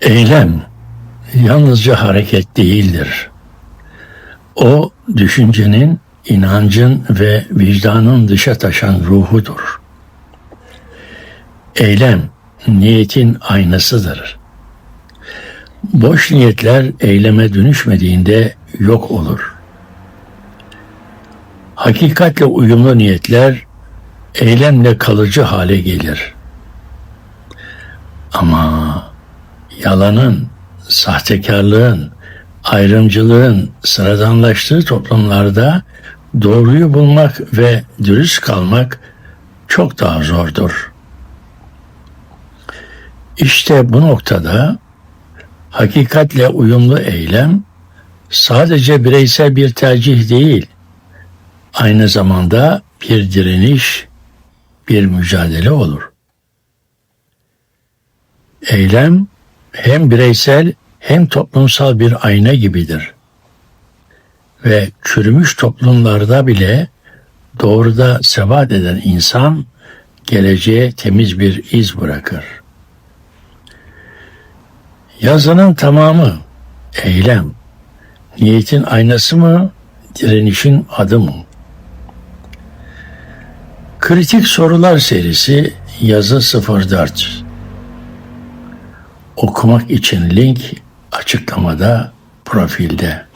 Eylem yalnızca hareket değildir. O düşüncenin, inancın ve vicdanın dışa taşan ruhudur. Eylem niyetin aynasıdır. Boş niyetler eyleme dönüşmediğinde yok olur. Hakikatle uyumlu niyetler eylemle kalıcı hale gelir. Ama yalanın, sahtekarlığın, ayrımcılığın sıradanlaştığı toplumlarda doğruyu bulmak ve dürüst kalmak çok daha zordur. İşte bu noktada hakikatle uyumlu eylem sadece bireysel bir tercih değil, aynı zamanda bir direniş, bir mücadele olur. Eylem hem bireysel hem toplumsal bir ayna gibidir. Ve çürümüş toplumlarda bile doğruda sebat eden insan geleceğe temiz bir iz bırakır. Yazının tamamı eylem. Niyetin aynası mı, direnişin adı mı? Kritik Sorular serisi yazı 04. Okumak için link açıklamada profilde.